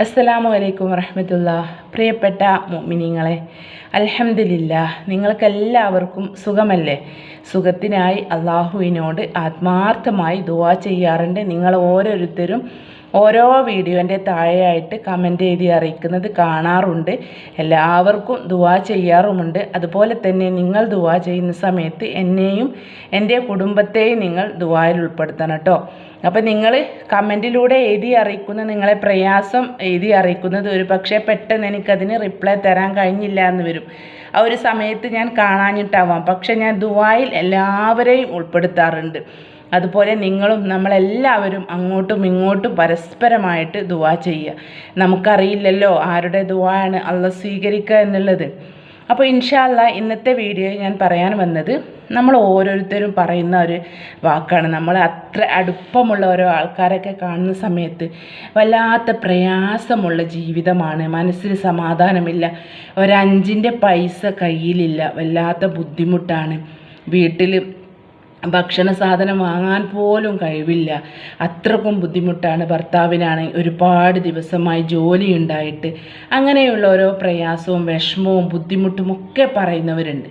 അസ്സലാമു അലൈക്കും വറഹമത്തുള്ള പ്രിയപ്പെട്ട മുഅ്മിനീങ്ങളെ അലഹമില്ല നിങ്ങൾക്കെല്ലാവർക്കും സുഖമല്ലേ? സുഖത്തിനായി അള്ളാഹുവിനോട് ആത്മാർത്ഥമായി ദുവാ ചെയ്യാറുണ്ട്. നിങ്ങൾ ഓരോരുത്തരും ഓരോ വീഡിയോന്റെ താഴെയായിട്ട് കമന്റ് എഴുതി അറിയിക്കുന്നത് കാണാറുണ്ട്. എല്ലാവർക്കും ദുവാ ചെയ്യാറുമുണ്ട്. അതുപോലെ തന്നെ നിങ്ങൾ ദുവാ ചെയ്യുന്ന സമയത്ത് എന്നെയും എന്റെ കുടുംബത്തെയും നിങ്ങൾ ദുവായിൽ ഉൾപ്പെടുത്തണം കേട്ടോ. അപ്പോൾ നിങ്ങൾ കമന്റിലൂടെ എഴുതി അറിയിക്കുന്ന നിങ്ങളെ പ്രയാസം എഴുതി അറിയിക്കുന്നത് ഒരു പക്ഷേ പെട്ടെന്ന് എനിക്കതിന് റിപ്ലൈ തരാൻ കഴിഞ്ഞില്ല എന്ന് വരും. ആ ഒരു സമയത്ത് ഞാൻ കാണാഞ്ഞിട്ടാവാം. പക്ഷേ ഞാൻ ദുവായിൽ എല്ലാവരെയും ഉൾപ്പെടുത്താറുണ്ട്. അതുപോലെ നിങ്ങളും നമ്മളെല്ലാവരും അങ്ങോട്ടും ഇങ്ങോട്ടും പരസ്പരമായിട്ട് ദുവാ ചെയ്യുക. നമുക്കറിയില്ലല്ലോ ആരുടെ ദുവാണ് അള്ള സ്വീകരിക്കുക എന്നുള്ളത്. അപ്പോൾ ഇൻഷാല്ല ഇന്നത്തെ വീഡിയോയിൽ ഞാൻ പറയാൻ വന്നത് നമ്മൾ ഓരോരുത്തരും പറയുന്ന ഒരു വാക്കാണ്. നമ്മൾ അത്ര അടുപ്പമുള്ള ഓരോ ആൾക്കാരൊക്കെ കാണുന്ന സമയത്ത് വല്ലാത്ത പ്രയാസമുള്ള ജീവിതമാണ്. മനസ്സിന് സമാധാനമില്ല. ഒരഞ്ചിന്റെ പൈസ കയ്യിലില്ല. വല്ലാത്ത ബുദ്ധിമുട്ടാണ്. വീട്ടിൽ ഭക്ഷണ സാധനം വാങ്ങാൻ പോലും കഴിവില്ല. അത്രക്കും ബുദ്ധിമുട്ടാണ് ഭർത്താവിനാണ് ഒരുപാട് ദിവസമായി ജോലി ഉണ്ടായിട്ട് അങ്ങനെയുള്ള ഓരോ പ്രയാസവും വിഷമവും ബുദ്ധിമുട്ടും ഒക്കെ പറയുന്നവരുണ്ട്.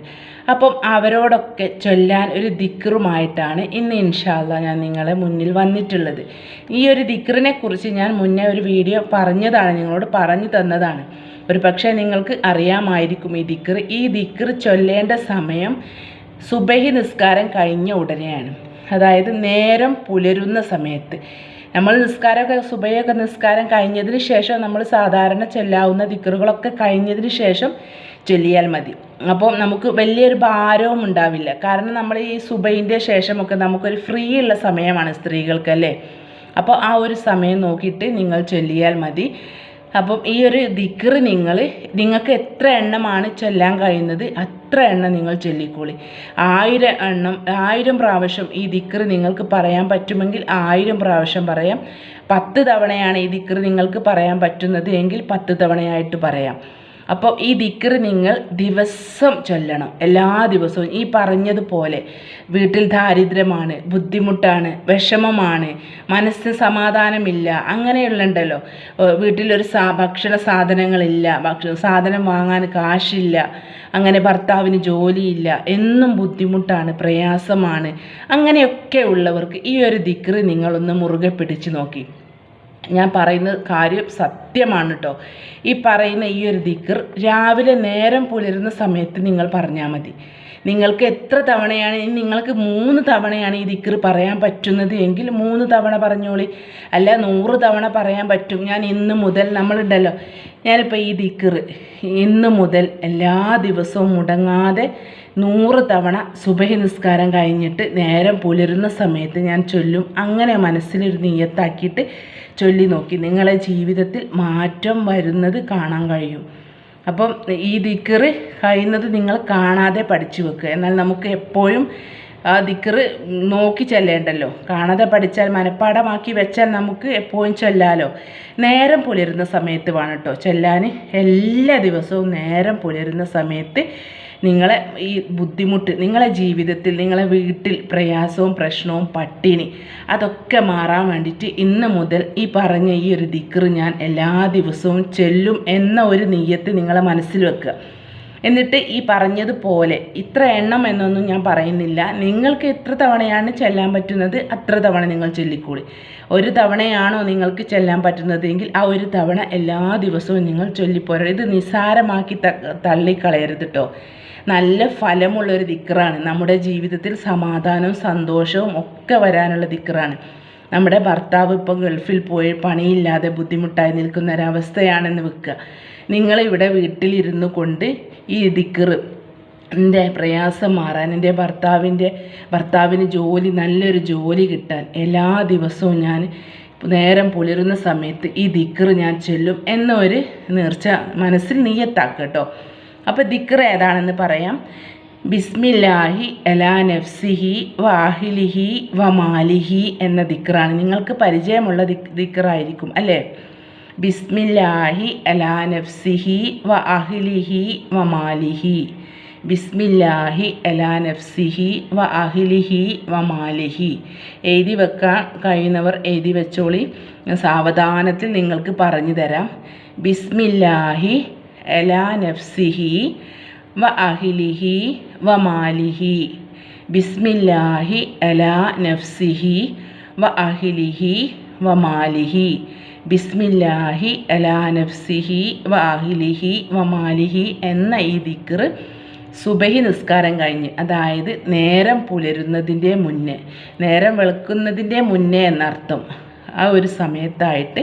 അപ്പം അവരോടൊക്കെ ചൊല്ലാൻ ഒരു ദിക്റുമായിട്ടാണ് ഇന്ന് ഇൻഷാല്ല ഞാൻ നിങ്ങളെ മുന്നിൽ വന്നിട്ടുള്ളത്. ഈ ഒരു ദിക്റിനെ കുറിച്ച് ഞാൻ മുന്നേ ഒരു വീഡിയോ പറഞ്ഞതാണ് നിങ്ങളോട് പറഞ്ഞു തന്നതാണ്. ഒരു പക്ഷേ നിങ്ങൾക്ക് അറിയാമായിരിക്കും ഈ ദിക്ർ ഈ ദിക്ർ ചൊല്ലേണ്ട സമയം സുബഹി നിസ്കാരം കഴിഞ്ഞ ഉടനെയാണ്. അതായത് നേരം പുലരുന്ന സമയത്ത്. നമ്മൾ നിസ്കാരമൊക്കെ സുബയൊക്കെ നിസ്കാരം കഴിഞ്ഞതിന് ശേഷം നമ്മൾ സാധാരണ ചെല്ലാവുന്ന ദിക്കറുകളൊക്കെ കഴിഞ്ഞതിന് ശേഷം ചൊല്ലിയാൽ മതി. അപ്പോൾ നമുക്ക് വലിയൊരു ഭാരവും ഉണ്ടാവില്ല. കാരണം നമ്മൾ ഈ സുബൈന്റെ ശേഷമൊക്കെ നമുക്കൊരു ഫ്രീ ഉള്ള സമയമാണ് സ്ത്രീകൾക്കല്ലേ അപ്പോൾ ആ ഒരു സമയം നോക്കിയിട്ട് നിങ്ങൾ ചൊല്ലിയാൽ മതി. അപ്പം ഈ ഒരു ദിക്ർ നിങ്ങൾ നിങ്ങൾക്ക് എത്ര എണ്ണമാണ് ചൊല്ലാൻ കഴിയുന്നത് അത്ര എണ്ണം നിങ്ങൾ ചൊല്ലിക്കോളി. ആയിരം എണ്ണം ആയിരം പ്രാവശ്യം ഈ ദിക്ർ നിങ്ങൾക്ക് പറയാൻ പറ്റുമെങ്കിൽ ആയിരം പ്രാവശ്യം പറയാം. പത്ത് തവണയാണ് ഈ ദിക്ർ നിങ്ങൾക്ക് പറയാൻ പറ്റുന്നത് എങ്കിൽ പത്ത് തവണയായിട്ട് പറയാം. അപ്പോൾ ഈ ദിക്കർ നിങ്ങൾ ദിവസം ചൊല്ലണം. എല്ലാ ദിവസവും. ഈ പറഞ്ഞതുപോലെ വീട്ടിൽ ദാരിദ്ര്യമാണ് ബുദ്ധിമുട്ടാണ് വിഷമമാണ് മനസ്സിന് സമാധാനമില്ല അങ്ങനെയുള്ളണ്ടല്ലോ. വീട്ടിലൊരു സാ ഭക്ഷണ സാധനങ്ങളില്ല ഭക്ഷണ സാധനം വാങ്ങാൻ കാശില്ല അങ്ങനെ ഭർത്താവിന് ജോലിയില്ല എന്നും ബുദ്ധിമുട്ടാണ് പ്രയാസമാണ്. അങ്ങനെയൊക്കെ ഉള്ളവർക്ക് ഈ ഒരു ദിക്കർ നിങ്ങളൊന്ന് മുറുകെ പിടിച്ചു നോക്കി. ഞാൻ പറയുന്ന കാര്യം സത്യമാണ് കേട്ടോ ഈ പറയുന്ന ഈ ഒരു ദിക്കർ രാവിലെ നേരം പുലരുന്ന സമയത്ത് നിങ്ങൾ പറഞ്ഞാൽ മതി. നിങ്ങൾക്ക് എത്ര തവണയാണ് നിങ്ങൾക്ക് മൂന്ന് തവണയാണ് ഈ ദിക്കർ പറയാൻ പറ്റുന്നത്? എങ്കിൽ മൂന്ന് തവണ പറഞ്ഞോളി. അല്ല നൂറ് തവണ പറയാൻ പറ്റും. ഞാൻ ഇന്ന് മുതൽ നമ്മളുണ്ടല്ലോ. ഞാനിപ്പോൾ ഈ ദിക്കർ ഇന്ന് മുതൽ എല്ലാ ദിവസവും മുടങ്ങാതെ നൂറ് തവണ സുബഹി നിസ്കാരം കഴിഞ്ഞിട്ട് നേരം പുലരുന്ന സമയത്ത് ഞാൻ ചൊല്ലും. അങ്ങനെ മനസ്സിലൊരു നീയത്താക്കിയിട്ട് ചൊല്ലി നോക്കി നിങ്ങളെ ജീവിതത്തിൽ മാറ്റം വരുന്നത് കാണാൻ കഴിയും. അപ്പം ഈ ദിക്കറ് കഴിയുന്നത് നിങ്ങൾ കാണാതെ പഠിച്ചു വെക്കുക. എന്നാൽ നമുക്ക് എപ്പോഴും ആ ദിക്കറ് നോക്കി ചെല്ലേണ്ടല്ലോ. കാണാതെ പഠിച്ചാൽ മനഃപ്പാടമാക്കി വെച്ചാൽ നമുക്ക് എപ്പോഴും ചൊല്ലാലോ. നേരം പുലരുന്ന സമയത്ത് വേണം കേട്ടോ ചൊല്ലാൻ എല്ലാ ദിവസവും നേരം പുലരുന്ന സമയത്ത് നിങ്ങളെ ഈ ബുദ്ധിമുട്ട് നിങ്ങളെ ജീവിതത്തിൽ നിങ്ങളെ വീട്ടിൽ പ്രയാസവും പ്രശ്നവും പട്ടിണി അതൊക്കെ മാറാൻ വേണ്ടിയിട്ട് ഇന്ന് മുതൽ ഈ പറഞ്ഞ ഈ ഒരു ദിക്കറ് ഞാൻ എല്ലാ ദിവസവും ചെല്ലും എന്ന ഒരു നെയ്യത്ത് നിങ്ങളെ മനസ്സിൽ വെക്കുക. എന്നിട്ട് ഈ പറഞ്ഞതുപോലെ ഇത്ര എണ്ണം എന്നൊന്നും ഞാൻ പറയുന്നില്ല. നിങ്ങൾക്ക് എത്ര തവണയാണ് ചെല്ലാൻ പറ്റുന്നത്? അത്ര തവണ നിങ്ങൾ ചൊല്ലിക്കൂടി. ഒരു തവണയാണോ നിങ്ങൾക്ക് ചെല്ലാൻ പറ്റുന്നത് എങ്കിൽ ആ ഒരു തവണ എല്ലാ ദിവസവും നിങ്ങൾ ചൊല്ലിപ്പോരാ ഇത് നിസ്സാരമാക്കി തള്ളിക്കളയരുത് കേട്ടോ നല്ല ഫലമുള്ളൊരു ദിക്കറാണ് നമ്മുടെ ജീവിതത്തിൽ സമാധാനവും സന്തോഷവും ഒക്കെ വരാനുള്ള ദിക്കറാണ് നമ്മുടെ ഭർത്താവ് ഇപ്പോൾ ഗൾഫിൽ പോയി പണിയില്ലാതെ ബുദ്ധിമുട്ടായി നിൽക്കുന്ന ഒരവസ്ഥയാണെന്ന് വെക്കുക. നിങ്ങളിവിടെ വീട്ടിലിരുന്നു കൊണ്ട് ഈ ദിക്കറ് എന്റെ പ്രയാസം മാറാൻ എന്റെ ഭർത്താവിന്റെ ഭർത്താവിന് ജോലി നല്ലൊരു ജോലി കിട്ടാൻ എല്ലാ ദിവസവും ഞാൻ നേരം പുലരുന്ന സമയത്ത് ഈ ദിക്കറ് ഞാൻ ചെല്ലും എന്നൊരു നേർച്ച മനസ്സിൽ നീയത്താക്കട്ടോ കേട്ടോ. അപ്പോൾ ദിക്ർ ഏതാണെന്ന് പറയാം. ബിസ്മില്ലാഹി അലാ നഫ്സിഹി വാഹിലിഹി വമാലിഹി എന്ന ദിക്കറാണ്. നിങ്ങൾക്ക് പരിചയമുള്ള ദിക് ദിക്കറായിരിക്കും അല്ലേ? ബിസ്മില്ലാഹി അലാ നഫ്സിഹി വ അഹ്ലിഹി വ മാലിഹി. ബിസ്മില്ലാഹി അലാ നഫ്സിഹി വ അഹ്ലിഹി വ മാലിഹി. എഴുതി വെക്കാൻ കഴിയുന്നവർ എഴുതി വെച്ചോളി. സാവധാനത്തിൽ നിങ്ങൾക്ക് പറഞ്ഞു തരാം. ബിസ്മില്ലാഹി അലാ നഫ്സിഹി വ അഹ്ലിഹി വ മാലിഹി. ബിസ്മില്ലാഹി അലാ നഫ്സിഹി വ അഹ്ലിഹി വ മാലിഹി. ബിസ്മില്ലാഹി അലാ നഫ്സിഹി വ വമാലിഹി എന്ന ഈ ദിക്ർ സുബഹി നിസ്കാരം കഴിഞ്ഞ് അതായത് നേരം പുലരുന്നതിന്റെ മുന്നേ നേരം വെളുക്കുന്നതിന്റെ മുന്നേ എന്നർത്ഥം ആ ഒരു സമയത്തായിട്ട്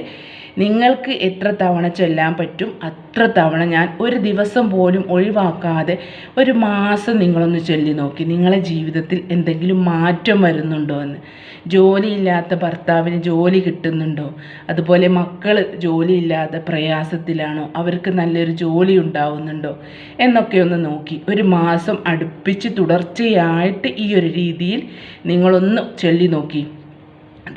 നിങ്ങൾക്ക് എത്ര തവണ ചൊല്ലാൻ പറ്റും അത്ര തവണ ഞാൻ ഒരു ദിവസം പോലും ഒഴിവാക്കാതെ ഒരു മാസം നിങ്ങളൊന്ന് ചൊല്ലി നോക്കി. നിങ്ങളെ ജീവിതത്തിൽ എന്തെങ്കിലും മാറ്റം വരുന്നുണ്ടോ എന്ന്? ജോലിയില്ലാത്ത ഭർത്താവിന് ജോലി കിട്ടുന്നുണ്ടോ? അതുപോലെ മക്കൾ ജോലിയില്ലാതെ പ്രയാസത്തിലാണോ? അവർക്ക് നല്ലൊരു ജോലി ഉണ്ടാവുന്നുണ്ടോ? എന്നൊക്കെ ഒന്ന് നോക്കി. ഒരു മാസം അടുപ്പിച്ച് തുടർച്ചയായിട്ട് ഈ ഒരു രീതിയിൽ നിങ്ങളൊന്ന് ചൊല്ലി നോക്കി.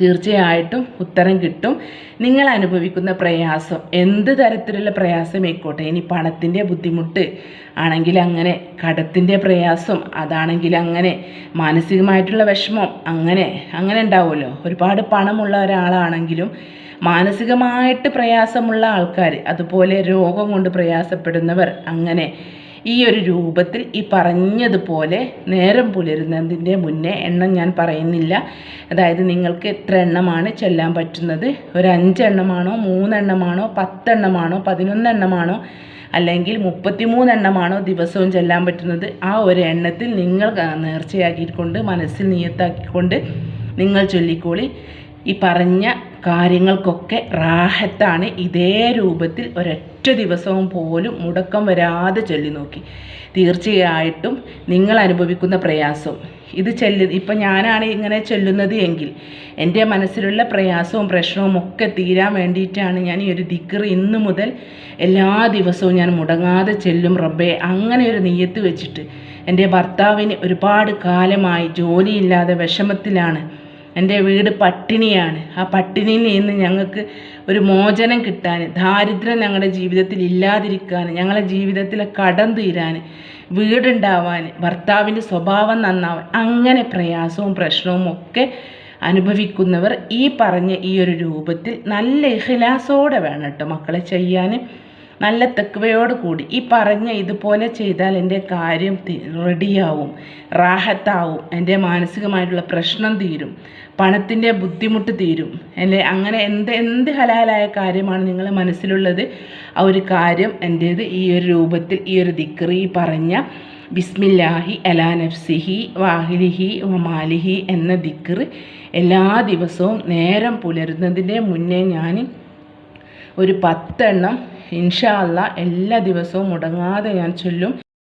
തീർച്ചയായിട്ടും ഉത്തരം കിട്ടും. നിങ്ങൾ അനുഭവിക്കുന്ന പ്രയാസം എന്ത് തരത്തിലുള്ള പ്രയാസമായിക്കോട്ടെ? ഇനി പണത്തിന്റെ ബുദ്ധിമുട്ട് ആണെങ്കിൽ അങ്ങനെ കടത്തിന്റെ പ്രയാസം അതാണെങ്കിൽ അങ്ങനെ മാനസികമായിട്ടുള്ള വിഷമം അങ്ങനെ അങ്ങനെ ഉണ്ടാവുമല്ലോ. ഒരുപാട് പണമുള്ള ഒരാളാണെങ്കിലും മാനസികമായിട്ട് പ്രയാസമുള്ള ആൾക്കാർ അതുപോലെ രോഗം കൊണ്ട് പ്രയാസപ്പെടുന്നവർ അങ്ങനെ ഈ ഒരു രൂപത്തിൽ ഈ പറഞ്ഞതുപോലെ നേരം പുലരുന്നതിന്റെ മുന്നേ എണ്ണം ഞാൻ പറയുന്നില്ല. അതായത് നിങ്ങൾക്ക് എത്ര എണ്ണമാണ് ചെല്ലാൻ പറ്റുന്നത്? ഒരു അഞ്ചെണ്ണമാണോ മൂന്നെണ്ണമാണോ പത്തെണ്ണമാണോ പതിനൊന്നെണ്ണമാണോ അല്ലെങ്കിൽ മുപ്പത്തിമൂന്നെണ്ണമാണോ ദിവസവും ചെല്ലാൻ പറ്റുന്നത്? ആ ഒരു എണ്ണത്തിൽ നിങ്ങൾ നേർച്ചയാക്കിക്കൊണ്ട് മനസ്സിൽ നിയത്താക്കിക്കൊണ്ട് നിങ്ങൾ ചൊല്ലിക്കോളി. ഈ പറഞ്ഞ കാര്യങ്ങൾക്കൊക്കെ റാഹത്താണ് ഇതേ രൂപത്തിൽ ഒരൊറ്റ ദിവസവും പോലും മുടക്കം വരാതെ ചൊല്ലി നോക്കി. തീർച്ചയായിട്ടും നിങ്ങൾ അനുഭവിക്കുന്ന പ്രയാസം. ഇത് ചെല്ലു ഇപ്പം ഞാനാണ് ഇങ്ങനെ ചൊല്ലുന്നത് എങ്കിൽ എന്റെ മനസ്സിലുള്ള പ്രയാസവും പ്രശ്നവും ഒക്കെ തീരാൻ വേണ്ടിയിട്ടാണ് ഞാൻ ഈ ഒരു ദിക്കർ ഇന്നു മുതൽ എല്ലാ ദിവസവും ഞാൻ മുടങ്ങാതെ ചെല്ലും റബ്ബെ. അങ്ങനെ ഒരു നെയ്യത്ത് വെച്ചിട്ട് എന്റെ ഭർത്താവിന് ഒരുപാട് കാലമായി ജോലിയില്ലാതെ വിഷമത്തിലാണ്. എന്റെ വീട് പട്ടിണിയാണ്. ആ പട്ടിണിയിൽ നിന്ന് ഞങ്ങൾക്ക് ഒരു മോചനം കിട്ടാൻ ദാരിദ്ര്യം ഞങ്ങളുടെ ജീവിതത്തിൽ ഇല്ലാതിരിക്കാൻ ഞങ്ങളുടെ ജീവിതത്തിലെ കടം തീരാൻ വീടുണ്ടാവാൻ ഭർത്താവിന്റെ സ്വഭാവം നന്നാവാൻ അങ്ങനെ പ്രയാസവും പ്രശ്നവും ഒക്കെ അനുഭവിക്കുന്നവർ ഈ പറഞ്ഞ ഈ ഒരു രൂപത്തിൽ നല്ല ഇഹ്ലാസോടെ വേണം കേട്ടോ മക്കളെ ചെയ്യാൻ. നല്ല തെക്കുവയോട് കൂടി. ഈ പറഞ്ഞ ഇതുപോലെ ചെയ്താൽ എന്റെ കാര്യം റെഡിയാവും റാഹത്താവും എന്റെ മാനസികമായിട്ടുള്ള പ്രശ്നം തീരും പണത്തിന്റെ ബുദ്ധിമുട്ട് തീരും. അല്ലെ? അങ്ങനെ എന്ത് എന്ത് ഹലാലായ കാര്യമാണ് നിങ്ങളുടെ മനസ്സിലുള്ളത്? ആ ഒരു കാര്യം എന്റേത് ഈ ഒരു രൂപത്തിൽ ഈ ഒരു ദിക്റി പറഞ്ഞ ബിസ്മില്ലാഹി അലാ നഫ്സിഹി വാഹിലിഹി വമാലിഹി എന്ന ദിക്ർ എല്ലാ ദിവസവും നേരം പുലരുന്നതിന്റെ മുന്നേ ഞാൻ ഒരു പത്തെണ്ണം ഇൻഷാ അല്ല എല്ലാ ദിവസവും മുടങ്ങാതെ ഞാൻ ചൊല്ലും.